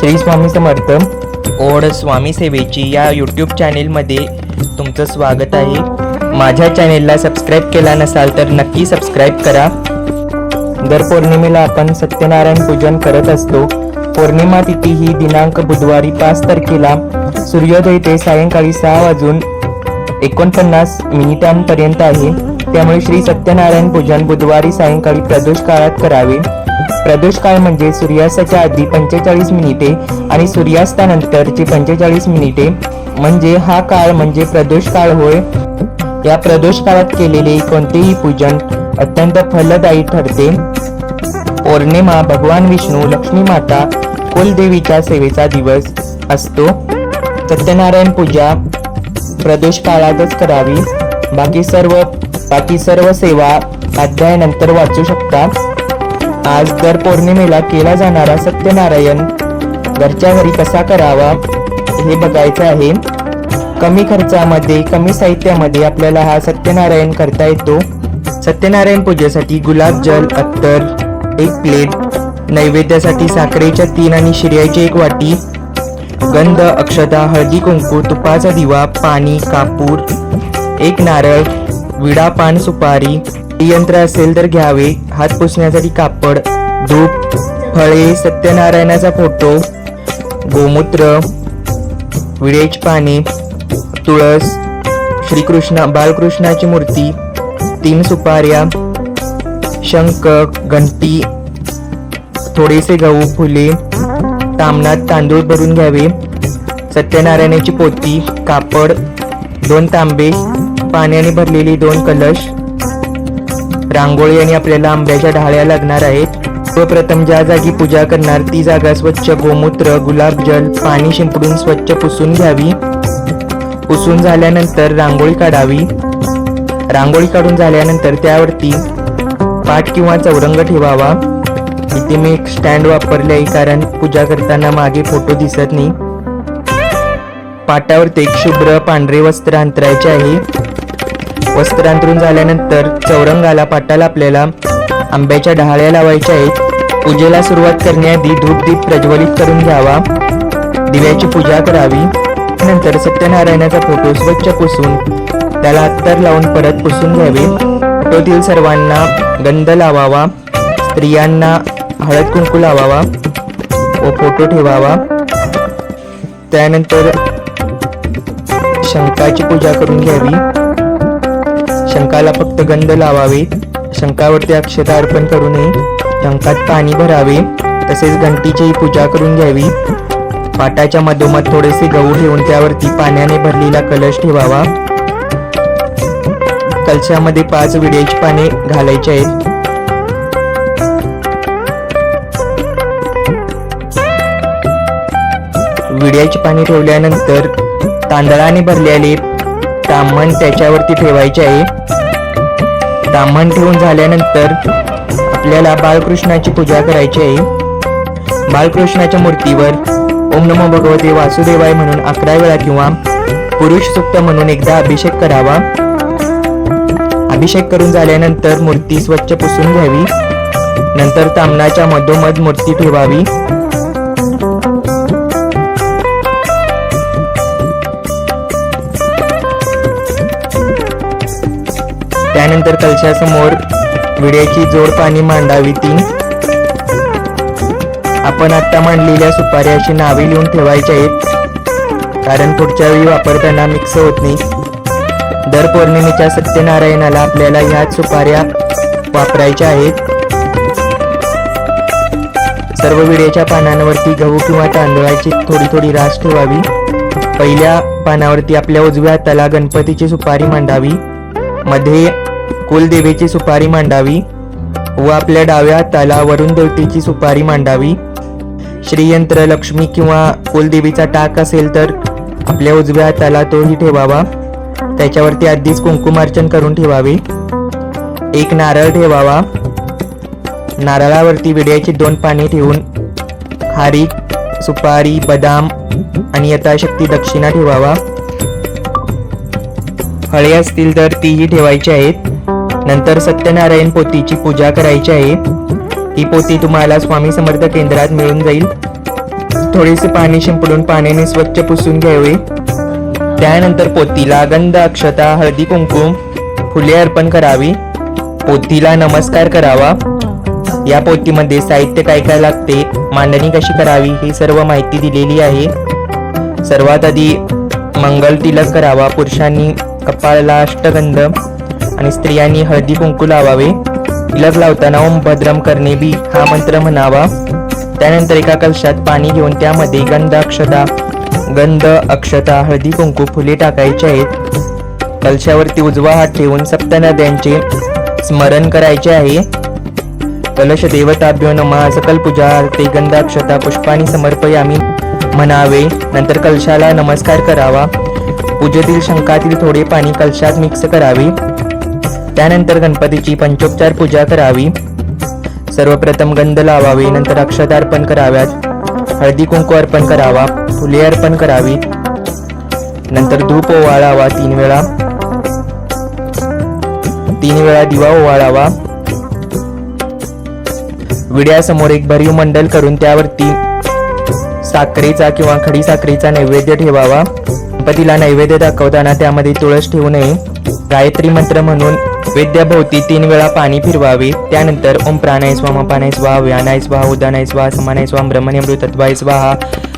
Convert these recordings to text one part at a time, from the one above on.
श्री स्वामी समर्थ ओढ स्वामी सेवेची या यूट्यूब चॅनेलमध्ये तुमचं स्वागत आहे. माझ्या चॅनेलला सबस्क्राईब केला नसाल तर नक्की सबस्क्राईब करा. दर पौर्णिमेला आपण सत्यनारायण पूजन करत असतो. पौर्णिमा तिथी ही दिनांक बुधवारी पाच तारखेला. सूर्योदय ते सायंकाळी सहा वाजून एकोणपन्नास मिनिटांपर्यंत आहे. त्यामुळे श्री सत्यनारायण पूजन बुधवारी सायंकाळी प्रदोष काळात करावे. प्रदोष काळ म्हणजे सूर्यास्ताच्या आधी पंचेचाळीस मिनिटे आणि सूर्यास्तानंतरची पंचेचाळीस मिनिटे. म्हणजे हा काळ म्हणजे प्रदोष काळ होय. या प्रदोष काळात केलेले कोणतेही पूजन अत्यंत फलदायी ठरते. पौर्णिमा भगवान विष्णू लक्ष्मी माता कुलदेवीच्या सेवेचा दिवस असतो. सत्यनारायण पूजा प्रदोष काळातच करावी. बाकी सर्व बाकी सर्व सेवा अध्यायानंतर वाचू शकता आज दर पौर्णिमेला केला जाणारा सत्यनारायण घरच्या घरी कसा करावा हे बघायचं आहे. कमी खर्चामध्ये कमी साहित्यामध्ये आपल्याला हा सत्यनारायण करता येतो. सत्यनारायण पूजेसाठी गुलाबजल अत्तर एक प्लेट नैवेद्यासाठी साखरेच्या तीन आणि शिर्याची एक वाटी गंध अक्षता हळदी कुंकू तुपाचा दिवा पाणी कापूर एक नारळ विडा पान सुपारी यंत्र असेल तर घ्यावे. हात पुसण्यासाठी कापड धूप फळे सत्यनारायणाचा फोटो गोमूत्र विडेच पाने तुळस श्रीकृष्ण बालकृष्णाची मूर्ती तीन सुपाऱ्या शंख घंटी थोडेसे गहू फुले तामणात तांदूळ भरून घ्यावे. सत्यनारायणाची पोती कापड दोन तांबे पाण्याने भरलेली दोन कलश. रांगोळी आणि आपल्याला आंब्याच्या ढाळ्या लागणार आहेत. सर्वप्रथम ज्या जागी पूजा करणार ती जागा स्वच्छ गोमूत्र गुलाबजल पाणी शिंपडून स्वच्छ पुसून घ्यावी. पुसून झाल्यानंतर रांगोळी काढावी. रांगोळी काढून झाल्यानंतर त्यावरती पाठ किंवा चौरंग ठेवावा. इथे मी एक स्टँड वापरले आहे कारण पूजा करताना मागे फोटो दिसत नाही. पाटावरती एक शुभ्र पांढरे वस्त्र अंतरायचे आहे. वस्त्र अंतरून झाल्यानंतर चौरंगाला पाटाला आपल्याला आंब्याच्या डहाळ्या लावायच्या आहेत. पूजेला सुरुवात करण्याआधी धूपदीप प्रज्वलित करून घ्यावा. दिव्याची पूजा करावी. नंतर सत्यनारायणाचा फोटो स्वच्छ पुसून त्याला अत्तर लावून परत पुसून घ्यावे. फोटोतील सर्वांना गंध लावावा. स्त्रियांना हळद कुंकू लावावा व फोटो ठेवावा. त्यानंतर शंकाची पूजा करून घ्यावी. शंकाला फक्त गंध लावावे. शंकावरती अक्षता अर्पण करू नये. शंकात पाणी भरावे. तसेच घंटीचीही पूजा करून घ्यावी. पाटाच्या मधोमध थोडेसे गहू ठेवून त्यावरती पाण्याने भरलेला कलश ठेवावा. कलशामध्ये पाच विड्याची पाने घालायची आहेत. विड्याची पाने ठेवल्यानंतर तांदळाने भरलेले तांबण त्याच्यावरती ठेवायचे आहे. तांबण ठेवून झाल्यानंतर आपल्याला बाळकृष्णाची पूजा करायची आहे. बाळकृष्णाच्या मूर्तीवर ओम नमो भगवते वासुदेवाय म्हणून अकरा वेळा किंवा पुरुष सुक्त म्हणून एकदा अभिषेक करावा. अभिषेक करून झाल्यानंतर मूर्ती स्वच्छ पुसून घ्यावी. नंतर तामणाच्या मधोमध मूर्ती ठेवावी. त्यानंतर कलशासमोर विड्याची जोड पाणी मांडावी ती. आपण आता मांडलेल्या सुपाऱ्या अशी नावे लिहून ठेवायची आहेत. कारण पुढच्या वेळी वापरताना मिक्स होत नाही. दर पौर्णिमेच्या सत्यनारायणाला आपल्याला ह्याच सुपाऱ्या वापरायच्या आहेत. सर्व विड्याच्या पानांवरती गहू किंवा तांदळाची थोडी थोडी रास ठेवावी. पहिल्या पानावरती आपल्या उजव्या हाताला गणपतीची सुपारी मांडावी. मध्ये कुलदेवीची सुपारी मांडावी व आपल्या डाव्या हाताला वरुण देवतेची सुपारी मांडावी. श्रीयंत्र लक्ष्मी किंवा कुलदेवीचा टाक असेल तर आपल्या उजव्या हाताला तोही ठेवावा. त्याच्यावरती आधीच कुंकुमार्चन करून ठेवावे. एक नारळ ठेवावा. नारळावरती विड्याची दोन पाने ठेवून खारीक सुपारी बदाम आणि यथाशक्ती दक्षिणा ठेवावा. फळे असतील तर तीही ठेवायची आहेत. नंतर सत्यनारायण पोतीची पूजा करायची आहे. ही पोती तुम्हाला स्वामी समर्थ केंद्रात मिळून जाईल. थोडेसे पाणी शिंपडून पाण्याने स्वच्छ पुसून घ्यावे. त्यानंतर पोतीला गंध अक्षता हळदी कुंकुम फुले अर्पण करावी. पोतीला नमस्कार करावा. या पोतीमध्ये साहित्य काय काय लागते मांडणी कशी करावी ही सर्व माहिती दिलेली आहे. सर्वात आधी मंगल तिलक करावा पुरुषांनी कपाळाला अष्टगंध आणि स्त्रियांनी हळदी कुंकू लावावे. तिलक लावताना ओम भद्रम करणे बी हा मंत्र म्हणावा. त्यानंतर एका कलशात पाणी घेऊन त्यामध्ये गंध अक्षता गंध अक्षता हळदी कुंकू फुले टाकायचे आहेत. कलशावरती उजवा हात ठेवून सप्तनद्यांचे स्मरण करायचे आहे. कलश देवताभ्यो नमा सकल पूजा ते गंधाक्षता पुष्पाणी समर्पयामी म्हणावे. नंतर कलशाला नमस्कार करावा. पूजेतील शंकातील थोडे पाणी कलशात मिक्स करावे. त्यानंतर गणपतीची पंचोपचार पूजा करावी. सर्वप्रथम गंध लावावे नंतर अक्षता अर्पण कराव्यात. हळदी कुंकू अर्पण करावा फुले अर्पण करावी. नंतर धूप ओवाळावा तीन वेळा. तीन वेळा दिवा ओवाळावा. विड्यासमोर एक भरीव मंडल करून त्यावरती साखरेचा किंवा खडी साखरेचा नैवेद्य ठेवावा. गणपतीला नैवेद्य दाखवताना त्यामध्ये तुळस ठेवू नये. गायत्री मंत्र म्हणून वेद्याभोवती तीन वेळा पाणी फिरवावे त्यानंतर ओम प्राणाय स्वाहा पानाय स्वाहा व्यानाय स्वाहा उदानाय स्वाहा समानाय स्वाहा ब्रह्मण्यमृतत्वाय स्वाहा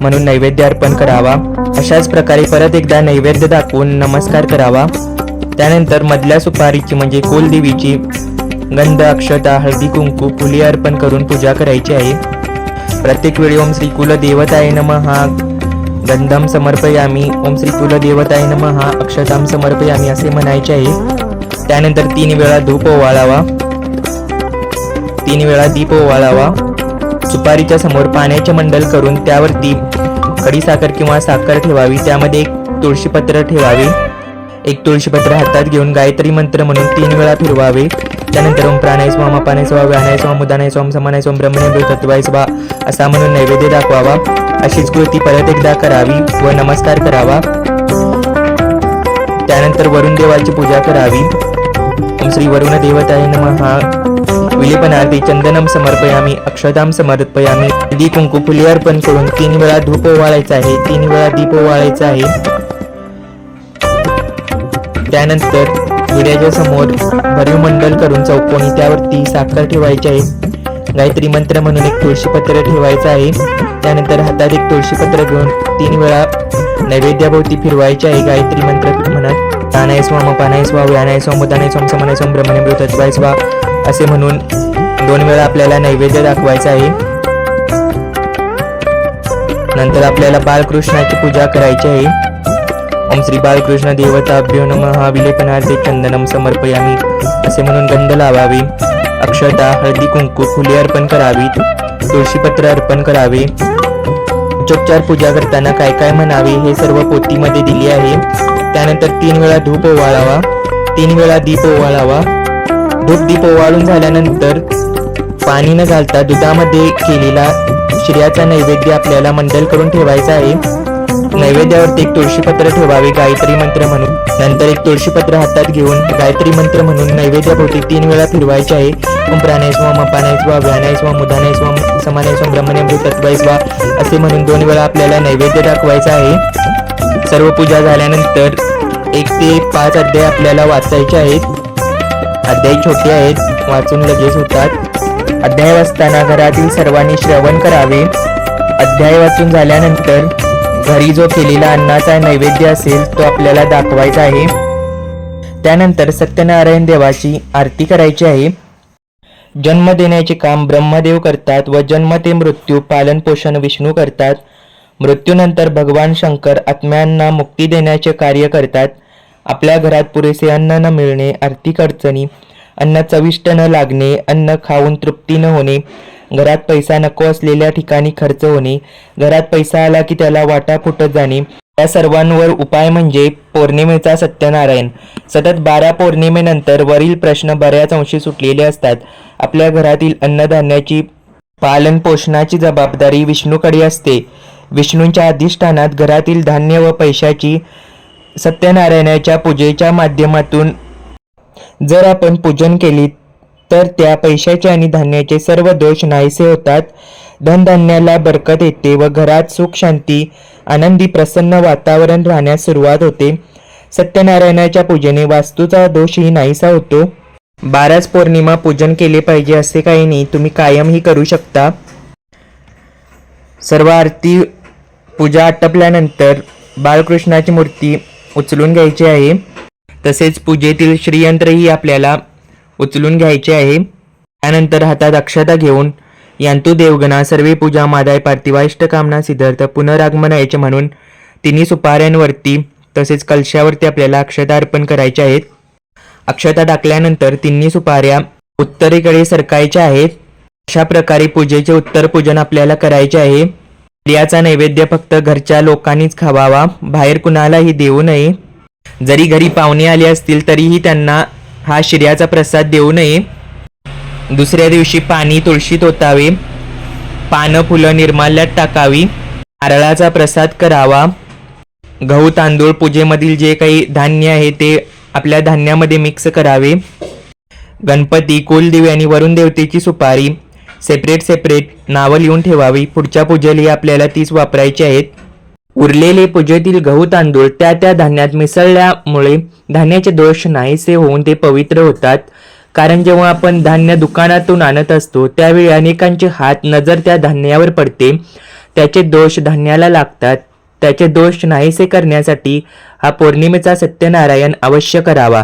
म्हणून नैवेद्य अर्पण करावा. अशाच प्रकारे परत एकदा नैवेद्य दाखवून नमस्कार करावा. त्यानंतर मधल्या सुपारीची म्हणजे कुलदेवीची गंध अक्षता हळदी कुंकू फुले अर्पण करून पूजा करायची आहे. प्रत्येक वेळी ओम श्री कुल नम. हा गंधम समर्पयामी. ओम श्री कुलदेवताय नम. हा अक्षताम समर्पयामी असे म्हणायचे आहे. त्यानंतर तीन वेळा धूप ओवाळावा. तीन वेळा दीप ओवाळावा. सुपारीच्या समोर पाण्याचे मंडल करून त्यावरती खडीसाखर किंवा साखर ठेवावी. त्यामध्ये एक तुळशीपत्र ठेवावे. एक तुळशीपत्र हातात घेऊन गायत्री मंत्र म्हणून तीन वेळा फिरवावे. त्यानंतर ओम प्राणाय स्वाम अपानाय स्वा व्यानाय स्वाम उदानाय स्वाम समानाय स्वाम ब्रह्मणे तत्वाय स्वा असा म्हणून नैवेद्य दाखवावा. अशीच कृती परत एकदा करावी व नमस्कार करावा. त्यानंतर वरुण देवाची पूजा करावी. ओम श्री वरुणदेवताय देवताय विलेपनार्थी चंदनम समर्पयामी अक्षताम समर्पयामी। दी कुंकू फुले अर्पण करून तीन वेळा धूप ओवाळायचा आहे तीन वेळा दीप ओवाळायचा आहे। त्यानंतर विड्याच्या समोर भरीव मंडल करून चौकोनी त्यावरती साखर ठेवायची आहे। गायत्री मंत्र म्हणून एक तुळशीपत्र ठेवायचं आहे। त्यानंतर हातात एक तुळशीपत्र घेऊन तीन वेळा नैवेद्याभोवती फिरवायचे आहे। गायत्री मंत्र म्हणत प्राणाय स्वाम पानाय स्वा व्यानाय स्वाम उदानाय स्वाम समानाय स्वाम ब्रह्मणे तत्वाय स्वा असे म्हणून दोन वेळा आपल्याला नैवेद्य दाखवायचा आहे. नंतर आपल्याला बालकृष्णाची पूजा करायची आहे. ओम श्री बालकृष्ण देवताभ्यो हा विलेपनार्थे चंदनम समर्पयामी असे म्हणून गंध लावावी. अक्षता हळदी कुंकू फुले अर्पण करावी तुळशीपत्र अर्पण करावे. चोपचार पूजा करताना काय काय म्हणावे हे सर्व पोथीमध्ये दिले आहे. त्यानंतर तीन वेळा धूप ओवाळावा तीन वेळा दीप ओवाळावा. धूप दीप ओवाळून झाल्यानंतर पाणी न घालता दुधामध्ये केलेला श्रियाचा नैवेद्य आपल्याला मंडल करून ठेवायचा आहे. नैवेद्यावरती एक तुळशीपत्र ठेवावे गायत्री मंत्र म्हणून. नंतर एक तुळशीपत्र हातात घेऊन गायत्री मंत्र म्हणून नैवेद्याभोवती तीन वेळा फिरवायचे आहे. ओम प्राणाय स्वाम अपानाय स्वा व्यानाय स्वा मुदानाय स्वा असे म्हणून दोन वेळा आपल्याला नैवेद्य दाखवायचा आहे. सर्व पूजा झाल्यानंतर एक ते पाच अध्याय आपल्याला वाचायचे आहेत. अध्याय छोटे आहेत वाचून लगेच होतात. अध्याय वाचताना घरातील सर्वांनी श्रवण करावे. अध्याय वाचून झाल्यानंतर घरी जो केलेला अन्नाचा नैवेद्य असेल तो आपल्याला दाखवायचा आहे. त्यानंतर सत्यनारायण देवाची आरती करायची आहे. जन्म देण्याचे काम ब्रह्मदेव करतात व जन्म ते मृत्यू पालन पोषण विष्णू करतात. मृत्यूनंतर भगवान शंकर आत्म्यांना मुक्ती देण्याचे कार्य करतात. आपल्या घरात पुरेसे अन्न न मिळणे आर्थिक अडचणी अन्न चविष्ट न लागणे अन्न खाऊन तृप्ती न होणे घरात पैसा नको असलेल्या ठिकाणी खर्च होणे घरात पैसा आला की त्याला वाटा फुटत जाणे या सर्वांवर उपाय म्हणजे पौर्णिमेचा सत्यनारायण. सतत बारा पौर्णिमेनंतर वरील प्रश्न बऱ्याच अंशी सुटलेले असतात. आपल्या घरातील अन्नधान्याची पालन पोषणाची जबाबदारी विष्णूकडे असते. विष्णूंच्या अधिष्ठानात घरातील धान्य व पैशाची सत्यनारायणाच्या पूजेच्या माध्यमातून जर आपण पूजन केली तर त्या पैशाचे आणि धान्याचे सर्व दोष नाहीसे होतात. धनधान्याला बरकत येते व घरात सुख शांती आनंदी प्रसन्न वातावरण राहण्यास सुरुवात होते. सत्यनारायणाच्या पूजेने वास्तूचा दोषही नाहीसा होतो. बाराच पौर्णिमा पूजन केले पाहिजे असे काही नाही तुम्ही कायमही करू शकता. सर्व आरती पूजा आटपल्यानंतर बाळकृष्णाची मूर्ती उचलून घ्यायची आहे. तसेच पूजेतील श्रीयंत्रही आपल्याला उचलून घ्यायचे आहे. त्यानंतर हातात अक्षता घेऊन यांतू देवगणा सर्वे पूजा मादाय पार्थिवाष्ट कामना सिद्धार्थ पुनरागमन यायचे म्हणून तिन्ही सुपाऱ्यांवरती तसेच कलशावरती आपल्याला अक्षता अर्पण करायच्या आहेत. अक्षता टाकल्यानंतर तिन्ही सुपाऱ्या उत्तरेकडे सरकायच्या आहेत. अशा प्रकारे पूजेचे उत्तर पूजन आपल्याला करायचे आहे. याचा नैवेद्य फक्त घरच्या लोकांनीच खावावा. बाहेर कुणालाही देऊ नये. जरी घरी पाहुणे आले असतील तरीही त्यांना हा शिर्याचा प्रसाद देऊ नये. दुसऱ्या दिवशी पाणी तुळशीत ओतावे. पानं फुलं निर्माल्यात टाकावी. नारळाचा प्रसाद करावा. गहू तांदूळ पूजेमधील जे काही धान्य आहे ते आपल्या धान्यामध्ये मिक्स करावे. गणपती कुलदेवी आणि वरुण देवतेची सुपारी. सेपरेट सेपरेट नावं लिहून ठेवावी. पुढच्या पूजेलाही आपल्याला तीच वापरायची आहेत. उरलेले पूजेतील गहू तांदूळ त्या त्या धान्यात मिसळल्यामुळे धान्याचे दोष नाहीसे होऊन ते पवित्र होतात. कारण जेव्हा आपण धान्य दुकानातून आणत असतो त्यावेळी अनेकांचे हात नजर त्या धान्यावर पडते. त्याचे दोष धान्याला लागतात. त्याचे दोष नाहीसे करण्यासाठी हा पौर्णिमेचा सत्यनारायण अवश्य करावा.